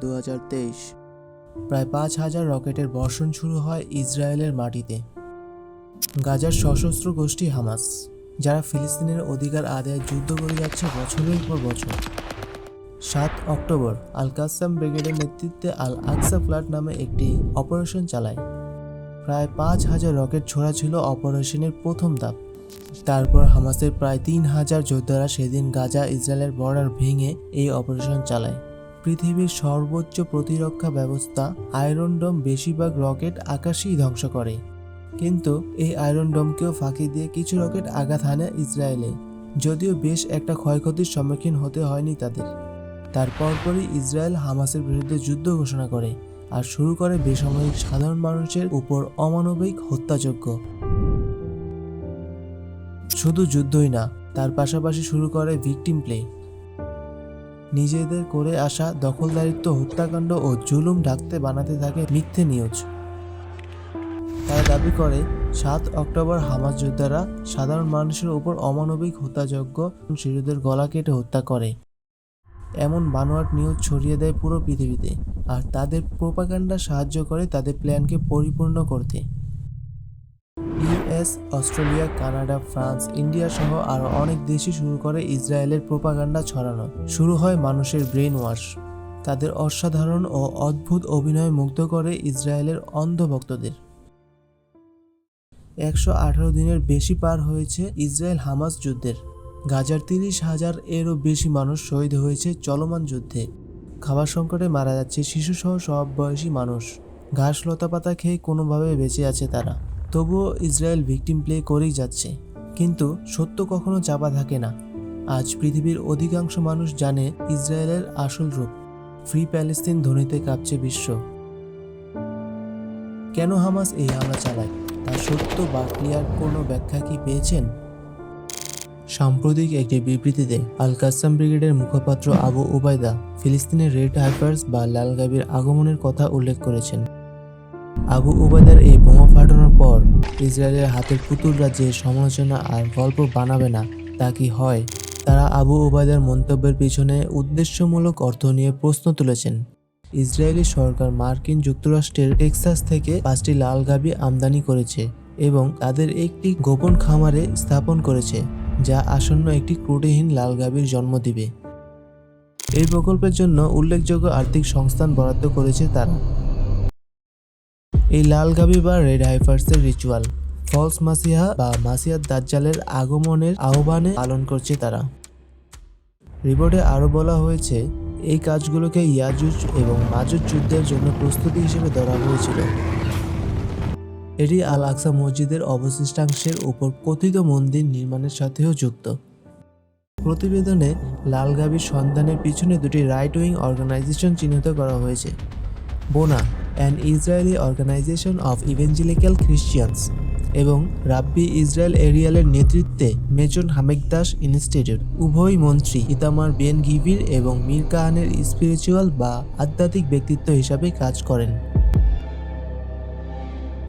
দু প্রায় পাঁচ হাজার রকেটের বর্ষণ শুরু হয় ইসরায়েলের মাটিতে। গাজার সশস্ত্র গোষ্ঠী হামাস, যারা ফিলিস্তিনের অধিকার আদায়ে যুদ্ধ করে যাচ্ছে বছরের পর বছর। সাত অক্টোবর আল কাসাম ব্রিগেডের নেতৃত্বে আল আকসা ফ্লাট নামে একটি অপারেশন চালায়। প্রায় পাঁচ হাজার রকেট ছোড়া ছিল অপারেশনের প্রথম ধাপ। তারপর হামাসের প্রায় তিন হাজার যোদ্ধারা সেদিন গাজা ইসরায়েলের বর্ডার ভেঙে এই অপারেশন চালায়। পৃথিবীর সর্বোচ্চ প্রতিরক্ষা ব্যবস্থা আয়রন ডোম বেশিরভাগ রকেট আকাশেই ধ্বংস করে। কিন্তু এই আয়রন ডোমকেও ফাঁকি দিয়ে কিছু রকেট আঘাত হানে ইসরায়েলে, যদিও বেশ একটা ক্ষয়ক্ষতির সম্মুখীন হতে হয়নি তাদের। তারপর পরই ইসরায়েল হামাসের বিরুদ্ধে যুদ্ধ ঘোষণা করে আর শুরু করে বেসামরিক সাধারণ মানুষের উপর অমানবিক হত্যাযজ্ঞ। শুধু যুদ্ধই না, তার পাশাপাশি শুরু করে ভিকটিম প্লে নিজেদের করে আসা দখলদারিত্ব, হত্যাকাণ্ড ও জুলুম ঢাকতে বানাতে থাকে মিথ্যে নিউজ। তারা দাবি করে, সাত অক্টোবর হামাস যোদ্ধারা সাধারণ মানুষের উপর অমানবিক, হত্যাযজ্ঞ শিশুদের গলা কেটে হত্যা করে। এমন বানোয়াট নিউজ ছড়িয়ে দেয় পুরো পৃথিবীতে, আর তাদের প্রোপাগান্ডা সাহায্য করে তাদের প্ল্যানকে পরিপূর্ণ করতে। US, Australia, Canada, France, India সহ আরও অনেক দেশই শুরু করে ইসরায়েলের প্রোপাগান্ডা ছড়ানো। শুরু হয় মানুষের ব্রেন ওয়াশ। তাদের অসাধারণ ও অদ্ভুত অভিনয় মুগ্ধ করে ইসরায়েলের অন্ধ ভক্তদের। একশো আঠারো দিনের বেশি পার হয়েছে ইসরায়েল হামাস যুদ্ধের। গাজার তিরিশ হাজার এরও বেশি মানুষ শহীদ হয়েছে চলমান যুদ্ধে। খাবার সংকটে মারা যাচ্ছে শিশুসহ সব বয়সী মানুষ। ঘাস, লতাপাতা খেয়ে কোনোভাবে বেঁচে আছে তারা। তবুও ইসরায়েল ভিকটিম প্লে করেই যাচ্ছে। কিন্তু সত্য কখনো চাপা থাকে না। আজ পৃথিবীর অধিকাংশ মানুষ জানে ইসরায়েলের আসল রূপ। ফ্রি প্যালেস্তিন ধ্বনিতে কাঁপছে বিশ্ব। কেন হামাস এই হামলা চালায়? তার সত্য বা ক্লিয়ার কোনো ব্যাখ্যা কি পেয়েছেন? সাম্প্রতিক একটি বিবৃতিতে আল কাসাম ব্রিগেডের মুখপাত্র আবু ওবায়দা ফিলিস্তিনের রেড হাইপার্স বা লালগাবির আগমনের কথা উল্লেখ করেছেন। আবু উবায়দার এই বোমা ফাটানোর পর ইসরায়েলের হাতের পুতুলরা যে সমালোচনা আর গল্প বানাবে না তা কি হয়? তারা আবু উবায়দার মন্তব্যের পিছনে উদ্দেশ্যমূলক অর্থ নিয়ে প্রশ্ন তুলেছেন। ইসরায়েলি সরকার মার্কিন যুক্তরাষ্ট্রের টেক্সাস থেকে পাঁচটি লাল গাবি আমদানি করেছে এবং তাদের একটি গোপন খামারে স্থাপন করেছে, যা আসন্ন একটি ক্রুটিহীন লাল গাভীর জন্ম দিবে। এই প্রকল্পের জন্য উল্লেখযোগ্য আর্থিক সংস্থান বরাদ্দ করেছে তারা। এই লাল গাভী বা রেড হাইফার্সের রিচুয়াল ফলস মাসিহা বা মাসিয়াত দাজ্জালের আগমনের আহ্বানে পালন করছে তারা। রিপোর্টে আরও বলা হয়েছে, এই কাজগুলোকে ইয়াজুজ এবং মাজুজ যুদ্ধের জন্য প্রস্তুতি হিসেবে ধরা হয়েছিল। এটি আল আকসা মসজিদের অবশিষ্টাংশের উপর কথিত মন্দির নির্মাণের সাথেও যুক্ত। প্রতিবেদনে লাল গাভীর সন্ধানের পিছনে দুটি রাইট উইং অর্গানাইজেশন চিহ্নিত করা হয়েছে। বোনা an Israeli organization of evangelical Christians এবং রাব্বি ইসরায়েল এরিয়ালের নেতৃত্বে মেজন হামেকদাস ইনস্টিটিউট। উভয় মন্ত্রী ইতামার বেন গিভির এবং মীর কাহানের স্পিরিচুয়াল বা আধ্যাত্মিক ব্যক্তিত্ব হিসাবে কাজ করেন।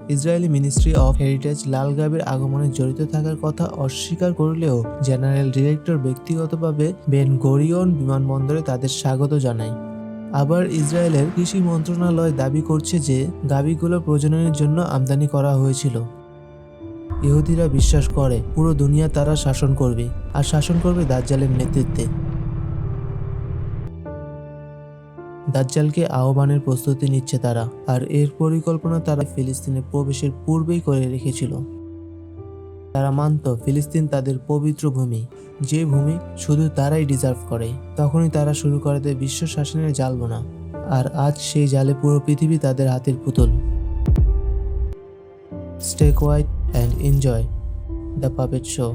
ইসরায়েলি মিনিস্ট্রি অফ হেরিটেজ লালগাবের আগমনে জড়িত থাকার কথা অস্বীকার করলেও জেনারেল ডিরেক্টর ব্যক্তিগতভাবে বেন গরিয়ন বিমানবন্দরে তাদের স্বাগত জানায়। আবার ইসরায়েলের কৃষি মন্ত্রণালয় দাবি করছে যে গাভীগুলো প্রজননের জন্য আমদানি করা হয়েছিল। ইহুদিরা বিশ্বাস করে, পুরো দুনিয়া তারা শাসন করবে, আর শাসন করবে দাজ্জালের নেতৃত্বে। দাজ্জালকে আহ্বানের প্রস্তুতি নিচ্ছে তারা, আর এর পরিকল্পনা তারা ফিলিস্তিনে প্রবেশের পূর্বেই করে রেখেছিল। তারা মানত ফিলিস্তিন তাদের পবিত্র ভূমি। যে ভূমি শুধু তারাই ডিজার্ভ করে। তখনই তারা শুরু করে দেয় বিশ্ব শাসনের জাল বোনা আর আজ সেই জালে পুরো পৃথিবী তাদের হাতের পুতুল। Stay quiet and enjoy the puppet show